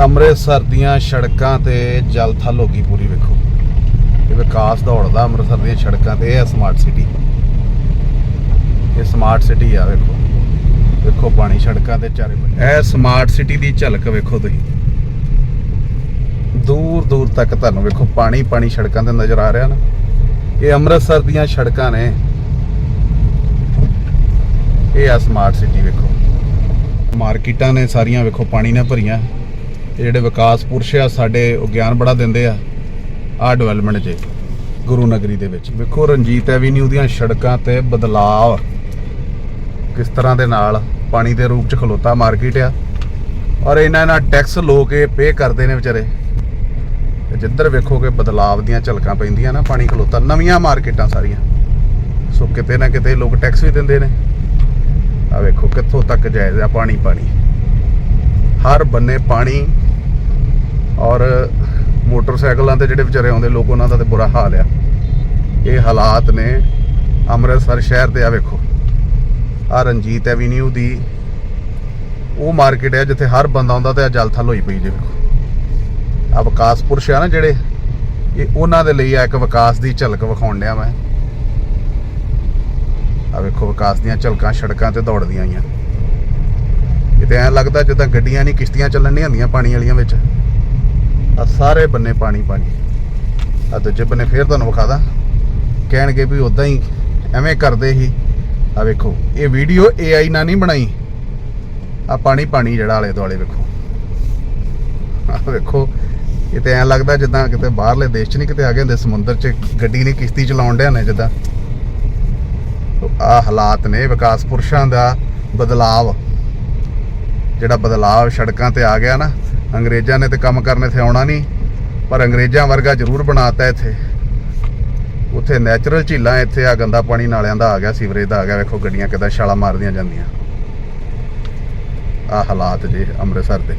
ਅੰਮ੍ਰਿਤਸਰ ਦੀਆਂ ਸੜਕਾਂ ਤੇ ਜਲ ਥਲ ਹੋ ਗਈ ਪੂਰੀ, ਵੇਖੋ। ਇਹ ਵਿਕਾਸ ਦੌੜਦਾ ਅੰਮ੍ਰਿਤਸਰ ਦੀਆਂ ਸੜਕਾਂ ਤੇ, ਇਹ ਹੈ ਸਮਾਰਟ ਸਿਟੀ ਇਹ ਸਮਾਰਟ ਸਿਟੀ ਆ, ਵੇਖੋ। ਵੇਖੋ ਪਾਣੀ ਸੜਕਾਂ ਤੇ ਚਾਰੇ ਇਹ ਸਮਾਰਟ ਸਿਟੀ ਦੀ ਝਲਕ ਵੇਖੋ ਤੁਸੀਂ। ਦੂਰ ਦੂਰ ਤੱਕ ਤੁਹਾਨੂੰ ਵੇਖੋ ਪਾਣੀ ਪਾਣੀ ਸੜਕਾਂ ਤੇ ਨਜ਼ਰ ਆ ਰਿਹਾ ਨਾ। ਇਹ ਅੰਮ੍ਰਿਤਸਰ ਦੀਆਂ ਸੜਕਾਂ ਨੇ। ਇਹ ਆ ਸਮਾਰਟ ਸਿਟੀ ਵੇਖੋ। ਮਾਰਕੀਟਾਂ ਨੇ ਸਾਰੀਆਂ, ਵੇਖੋ, ਪਾਣੀ ਨਾਲ ਭਰੀਆਂ। ਇਹ ਜਿਹੜੇ ਵਿਕਾਸ ਪੁਰਸ਼ ਆ, ਸਾਡੇ ਉਹ ਗਿਆਨ ਬੜਾ ਦਿੰਦੇ ਆ ਆ ਡਿਵੈਲਪਮੈਂਟ 'ਚ ਗੁਰੂ ਨਗਰੀ ਦੇ ਵਿੱਚ। ਵੇਖੋ, ਰਣਜੀਤ ਐਵੀਨਿਊ ਦੀਆਂ ਸੜਕਾਂ ਤੇ ਬਦਲਾਵ ਕਿਸ ਤਰ੍ਹਾਂ ਦੇ ਨਾਲ ਪਾਣੀ ਦੇ ਰੂਪ 'ਚ ਖਲੋਤਾ ਮਾਰਕੀਟ ਆ। ਔਰ ਇਹਨਾਂ ਨਾਲ ਟੈਕਸ ਲੋ ਕੇ ਪੇ ਕਰਦੇ ਨੇ ਵਿਚਾਰੇ। ਜਿੱਧਰ ਵੇਖੋ ਕਿ ਬਦਲਾਵ ਦੀਆਂ ਝਲਕਾਂ ਪੈਂਦੀਆਂ ਨਾ, ਪਾਣੀ ਖਲੋਤਾ, ਨਵੀਆਂ ਮਾਰਕੀਟਾਂ ਸਾਰੀਆਂ। ਸੋ ਕਿਤੇ ਨਾ ਕਿਤੇ ਲੋਕ ਟੈਕਸ ਵੀ ਦਿੰਦੇ ਨੇ। ਆ ਵੇਖੋ, ਕਿੱਥੋਂ ਤੱਕ ਜਾਇਜ਼ ਆ ਪਾਣੀ ਪਾਣੀ ਹਰ ਬੰਨੇ ਪਾਣੀ ਔਰ ਮੋਟਰਸਾਈਕਲਾਂ ਤੇ ਜਿਹੜੇ ਵਿਚਾਰੇ ਆਉਂਦੇ, ਲੋਕ ਉਹਨਾਂ ਦਾ ਤੇ ਬੁਰਾ ਹਾਲ ਆ। ਇਹ ਹਾਲਾਤ ਨੇ ਅੰਮ੍ਰਿਤਸਰ ਸ਼ਹਿਰ ਦੇ ਆ ਵੇਖੋ। ਆ ਰਣਜੀਤ ਐਵੀਨਿਊ ਦੀ ਉਹ ਮਾਰਕੀਟ ਹੈ ਜਿੱਥੇ ਹਰ ਬੰਦਾ ਆਉਂਦਾ ਤੇ ਆ ਜਲ ਥਲ ਹੋਈ ਪਈ ਜੇ ਵੇਖੋ। ਆ ਵਿਕਾਸ ਪੁਰਸ਼ ਆ ਨਾ ਜਿਹੜੇ, ਇਹ ਉਹਨਾਂ ਦੇ ਲਈ ਆ ਇੱਕ ਵਿਕਾਸ ਦੀ ਝਲਕ ਵਿਖਾਉਣ ਡਿਆ ਮੈਂ। ਆ ਵੇਖੋ ਵਿਕਾਸ ਦੀਆਂ ਝਲਕਾਂ ਸੜਕਾਂ ਤੇ ਦੌੜਦੀਆਂ ਆਈਆਂ। ਇਹ ਤੇ ਐਂ ਲੱਗਦਾ ਜਿੱਦਾਂ ਗੱਡੀਆਂ ਨਹੀਂ ਕਿਸ਼ਤੀਆਂ ਚੱਲਣ ਨਹੀਂ ਹੁੰਦੀਆਂ ਪਾਣੀ ਵਾਲੀਆਂ ਵਿੱਚ। ਆ ਸਾਰੇ ਬੰਨੇ ਪਾਣੀ ਪਾਣੀ। ਆ ਦੂਜੇ ਬੰਨੇ ਫੇਰ ਤੁਹਾਨੂੰ ਵਿਖਾਦਾ ਕਹਿਣਗੇ ਵੀ ਉਦਾਂ ਹੀ ਐਵੇਂ ਕਰਦੇ ਹੀ ਆ ਵੇਖੋ, ਇਹ ਵੀਡੀਓ AI ਨਾਲ ਨਹੀਂ ਬਣਾਈ। ਆ ਪਾਣੀ ਪਾਣੀ ਜਿਹੜਾ ਆਲੇ ਦੁਆਲੇ ਵੇਖੋ। ਆ ਵੇਖੋ, ਇਹ ਤੇ ਐਂ ਲੱਗਦਾ ਜਿੱਦਾਂ ਕਿਤੇ ਬਾਹਰਲੇ ਦੇਸ਼ 'ਚ ਨਹੀਂ ਕਿਤੇ ਆ ਗਏ ਹੁੰਦੇ, ਸਮੁੰਦਰ 'ਚ ਗੱਡੀ ਨਹੀਂ ਕਿਸ਼ਤੀ ਚਲਾਉਣ ਡਿਆ ਨੇ ਜਿੱਦਾਂ। ਆ ਹਾਲਾਤ ਨੇ ਵਿਕਾਸ ਪੁਰਸ਼ਾਂ ਦਾ ਬਦਲਾਵ। ਜਿਹੜਾ ਬਦਲਾਅ ਸੜਕਾਂ ਤੇ ਆ ਗਿਆ ਨਾ, ਅੰਗਰੇਜ਼ਾਂ ਨੇ ਤੇ ਕੰਮ ਕਰਨ ਇੱਥੇ ਆਉਣਾ ਨਹੀਂ, ਪਰ ਅੰਗਰੇਜ਼ਾਂ ਵਰਗਾ ਜ਼ਰੂਰ ਬਣਾਤਾ ਇੱਥੇ। ਉੱਥੇ ਨੈਚੁਰਲ ਝੀਲਾਂ ਇੱਥੇ ਆ, ਗੰਦਾ ਪਾਣੀ ਨਾਲਿਆਂ ਦਾ ਆ ਗਿਆ, ਸੀਵਰੇਜ ਦਾ ਆ ਗਿਆ, ਵੇਖੋ ਗੱਡੀਆਂ ਕਿੱਦਾਂ ਛਾਲਾਂ ਮਾਰਦੀਆਂ ਜਾਂਦੀਆਂ। ਆ ਹਾਲਾਤ ਜੇ ਅੰਮ੍ਰਿਤਸਰ ਦੇ।